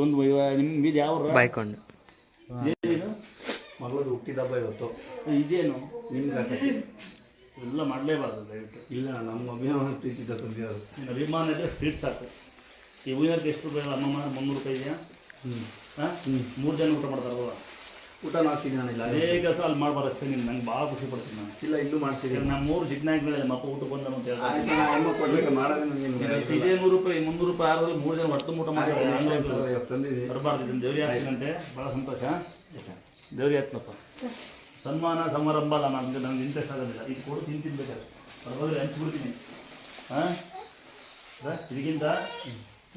ಒಂದು ನಿಮ್ಮ ಇದು ಯಾವ? ಬಾಯ್ಕೊಂಡು. ಇದೇನಿದು ಹುಟ್ಟಿದ ಹಬ್ಬ ಇವತ್ತು. ಇದೇನು? ನಿಮ್ಗೆ ಎಲ್ಲ ಮಾಡಲೇಬಾರ್ದು ದಯವಿಟ್ಟು. ಇಲ್ಲ ನಮ್ಮ ಅಭಿಮಾನ ಪ್ರೀತಿ ತಂದಿರೋದು ನಿನ್ನ ಅಭಿಮಾನ ಇದೆ ಸ್ಪೀಡ್ ಸಾಕು. ಈ ಹೂವಿನಕ್ಕೆ ಎಷ್ಟು ರೂಪಾಯಿ ಅಮ್ಮಮ್ಮ ಮುನ್ನೂರು ರೂಪಾಯಿ ಇದೆಯಾ? ಹ್ಞೂ ಹಾಂ ಮೂರು ಜನ ಊಟ ಮಾಡ್ತಾರಲ್ವ? ಊಟ ನಾನು ಇಲ್ಲ. ಕೆಲಸ ಅಲ್ಲಿ ಮಾಡ್ಬಾರ ಅಷ್ಟೇ ನೀನು ನಂಗೆ ಭಾಳ ಖುಷಿ ಪಡ್ತೀನಿ ನಾನು. ಇಲ್ಲ ಇಲ್ಲೂ ಮಾಡಿಸಿದ್ದೀನಿ ನಮ್ಮ ಮೂರು ಚಿಕ್ಕನಾಗಿ ಮೇಲೆ ಮಕ್ಕಳು ಊಟ ಬಂದನು ಅಂತ ಆಯ್ತು ಕೊಡ್ಲಿಕ್ಕೆ ಮಾಡೋದೇ ನನಗೆ ಈಗ ಇದೇ ನೂರು ರೂಪಾಯಿ ಮುನ್ನೂರು ರೂಪಾಯಿ ಆರಲ್ಲಿ ಮೂರು ಜನ ಹೊತ್ತು ಊಟ ಮಾಡಿದ್ರೆ ತಂದಿದ್ದೀನಿ ಬರಬಾರ್ದು ಇದನ್ನು ದೇವ್ರಿಗೆ ಹಾಕ್ತೀನಂತೆ ಭಾಳ ಸಂತೋಷ ದೇವ್ರಿ ಹಾಕ್ತಪ್ಪ ಸನ್ಮಾನ ಸಮಾರಂಭ ಅಲ್ಲ ನನಗೆ ನನಗೆ ಇಂಟ್ರೆಸ್ಟ್ ಆಗೋದಿಲ್ಲ. ಇದು ಕೊಡು ತಿಂತೀನಿ ಬೇಕಾದ್ರೆ. ಅದ್ರ ಬದಲು ಹಂಚ್ಬಿಡ್ತೀನಿ ಹಾಂ? ಇದಕ್ಕಿಂತ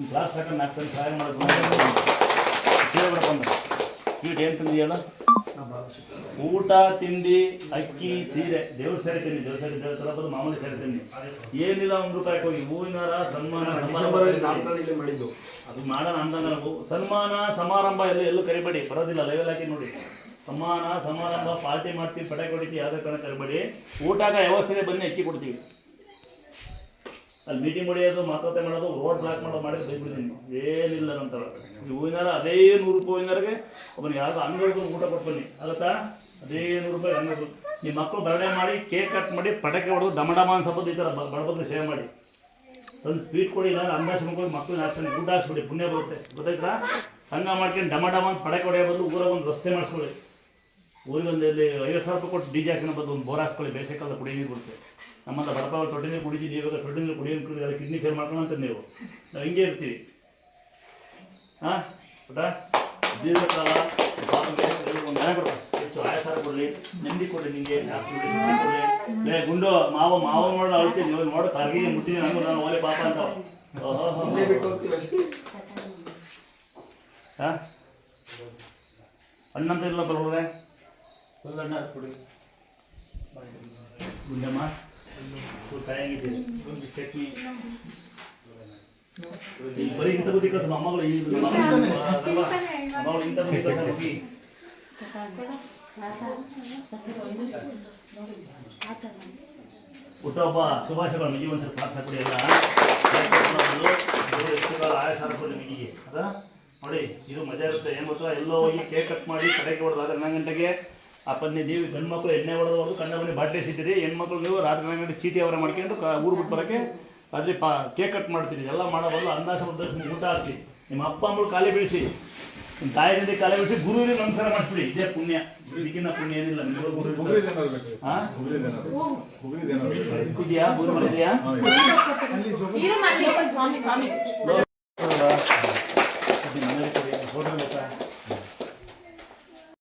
ಕ್ಲಾಸ್ ಹಾಕೊಂಡು ನಾಲ್ಕು ಸಹಾಯ ಮಾಡೋದು. ಬಂದ. ಸ್ವೀಟ್ ಏನು ತಿಂದಿ ಹೇಳ ಊಟ ತಿಂಡಿ ಅಕ್ಕಿ ಸೀರೆ. ದೇವ್ರ ಸೇರಿ ತಿನ್ನಿ ದೇವ್ರ ಸೇರಿ ದೇವ್ರ ತರ ಬಂದು ಮಾಮೂಲಿ ಸೇರೆ ತಿನ್ನಿ. ಏನಿಲ್ಲ ಒಂದು ರೂಪಾಯಿ ಹೋಗಿ ಹೂವಿನಾರ ಸನ್ಮಾನ ಮಾಡಿದ್ದು. ಅದು ಮಾಡೋಣ ಅಂದಾಗ ನಾವು. ಸನ್ಮಾನ ಸಮಾರಂಭ ಎಲ್ಲ? ಎಲ್ಲೂ ಕರಿಬೇಡಿ ಬರೋದಿಲ್ಲ ಲೈವಲ್ ಹಾಕಿ ನೋಡಿ. ಸಮಾನ ಸಮಾರಂಭ ಪಾರ್ಟಿ ಮಾಡ್ತೀವಿ ಪಟಾಕಿ ಹೊಡಿತೀವಿ ಯಾವುದೇ ಕಾರಣ ಕರಿಬೇಡಿ. ಊಟಗ ವ್ಯವಸ್ಥೆ ಬನ್ನಿ ಅಕ್ಕಿ ಕೊಡ್ತೀವಿ. ಅಲ್ಲಿ ಮೀಟಿಂಗ್ ಹೊಡೆಯೋದು ಮಾತುಕತೆ ಮಾಡೋದು ರೋಡ್ ಬ್ಲಾಕ್ ಮಾಡೋದು ಮಾಡಿ ಬೈಬಿಡ್ತೀನಿ ಏನಿಲ್ಲ ನಂತರ. ಈ ಹೂವಿನಾರ ಅದೇ ನೂರು ರೂಪಾಯಿ ಹೂವಿನಾರಿಗೆ ಒಬ್ಬನ ಯಾರು ಅಂಗಡಿಗೂ ಊಟ ಕೊಟ್ಟು ಬನ್ನಿ. ಆಗುತ್ತಾ ಅದೇ ನೂರು ರೂಪಾಯಿ ಅಂಗಡಿ ನಿಮ್ಮ ಮಕ್ಕಳು ಬರಡೆ ಮಾಡಿ ಕೇಕ್ ಕಟ್ ಮಾಡಿ ಪಟಾಕಿ ಹೊಡೆದು ಡಮ ಡಮ ಅನ್ಸಬೋದು ಈ ಥರ ಬಡಬಗ್ರು ಸೇವ್ ಮಾಡಿ. ಒಂದು ಸ್ವೀಟ್ ಕೊಡಿ ಇಲ್ಲ ಅಂದಾಜ್ ಮಕ್ಕಳು ಹಾಕ್ತಾನೆ ಗುಡ್ಡ ಹಾಕ್ಸ್ಬಿಡಿ. ಪುಣ್ಯ ಬರುತ್ತೆ. ಗೊತ್ತಾಯ್ತಾ? ಹಂಗ ಮಾಡ್ಕೊಂಡು ಡಮ ಡಮ ಅಂತ ಪಟಾಕಿ ಹೊಡೆಯೋ ಬದಲು ಊರಾಗ ಒಂದು ರಸ್ತೆ ಮಾಡಿಸ್ಕೊಳ್ಳಿ. ಊರಿಗೆ ಒಂದು ಇಲ್ಲಿ ಐವತ್ತು ಸಾವಿರ ರೂಪಾಯಿ ಕೊಟ್ಟು ಡಿ ಜೆ ಹಾಕಿನ ಬಂದು ಒಂದು ಬೋರ್ ಹಾಕ್ಕೊಳ್ಳಿ ಬೇಸಿಗೆಕಾಲ ಕುಡಿಯೋ ನೀರು ಬರುತ್ತೆ ನಮ್ಮಂತ ಬಡಪಾವ ತೊಟ್ಟೆ ನೀರು ಕುಡಿತೀವಿ ಇವಾಗ ತೊಟ್ಟೆ ನೀರು ಕುಡಿಯೋ ಕುಡಿದ್ರೆ ಕಿಡ್ನಿ ಫೇಲ್ ಅಂತ ನೀವು. ನಾವು ಹಿಂಗೆ ಇರ್ತೀವಿ. ಹಾಂ? ಊಟ ದೀರ್ಘಕಾಲ ಮನೆ ಕೊಡು ಹೆಚ್ಚು ಆಯಾಸ ಕೊಡಲಿ ನೆಮ್ಮದಿ ಕೊಡಲಿ ನಿಮಗೆ ಕೊಡಲಿ. ಲೇ ಗುಂಡು ಮಾವ ಮಾವ ನೋಡ ಅಳ್ತೀನಿ ನೀವು ನೋಡೋ ಕಾರ್ಗಿಗೆ ಮುಟ್ಟಿದ್ದೀನಿ ನಂಗೂ ನಾನು ಓಲೆ ಪಾಪ ಅಂತ. ಹಾಂ ಅಣ್ಣಂತ ಇಲ್ಲ ಕೊಡಿ ಗುಂಡಮ್ಮ. ಒಂದು ಚಟ್ನಿ. ಬರೀ ಇಂಥ ಬುದ್ಧಿ ಕಲ್ಸ ಮೊಮ್ಮಗಳು ಈ ಮಗಳು ಇಂಥ ಬುದ್ಧಿ ಕಲ್ಸ ಹೋಗಿ. ಹುಟ್ಟುಹಬ್ಬ ಶುಭಾಶಯಗಳು ಮಿಗಿ ಒಂದ್ಸಲ ಪ್ರಾರ್ಥನೆ ಕೊಡಿ ಎಲ್ಲ. ಆಯಾಸ ಕೊಡಿ ಮಿಗಿಗೆ ಅದ? ನೋಡಿ ಇದು ಮಜಾ ಇರುತ್ತೆ. ಏನು ಗೊತ್ತಾ? ಎಲ್ಲೋ ಹೋಗಿ ಕೇಕ್ ಕಟ್ ಮಾಡಿ ಕಡೆಗೆ ಹೊಡೆದು ರಾತ್ರಿ ಹನ್ನೊಂದು ಗಂಟೆಗೆ ಆ ಪತ್ನಿ ನೀವು ಗಂಡು ಮಕ್ಕಳು ಎಣ್ಣೆ ಹೊಡೆದವರು ಕಣ್ಣ ಕಂಡ ಮನೆ ಬಾಟ್ಲಿ ಸಿಗ್ತೀರಿ ಹೆಣ್ಮಕ್ಳು ನೀವು ರಾತ್ರಿ ಹನ್ನೊಂದು ಚೀಟಿ ಅವರ ಮಾಡ್ಕೊಂಡು ಕ- ಊರು ಬಿಟ್ಟು ಬರೋಕ್ಕೆ ಅಲ್ಲಿ ಪಾ ಕೇಕ್ ಕಟ್ ಮಾಡ್ತೀರಿ. ಎಲ್ಲ ಮಾಡೋದು ಸಮುದ್ರ ಊಟ ಹಾಕಿ ನಿಮ್ಮ ಅಪ್ಪ ಅಮ್ಮಳು ಕಾಲಿ ಬೀಳಿಸಿ. ನಿಮ್ಮ ತಾಯಿನಿಂದ ಕಾಲಿ ಬೀಳಿಸಿ ಗುರುವಿಗೆ ನಮಸ್ಕಾರ ಮಾಡ್ಬಿಡಿ ಇದೇ ಪುಣ್ಯ. ಈಗಿನ ಪುಣ್ಯ ಏನಿಲ್ಲ. ಇದೆಯಾ? ಗುರು ಸ್ವಾಮಿ.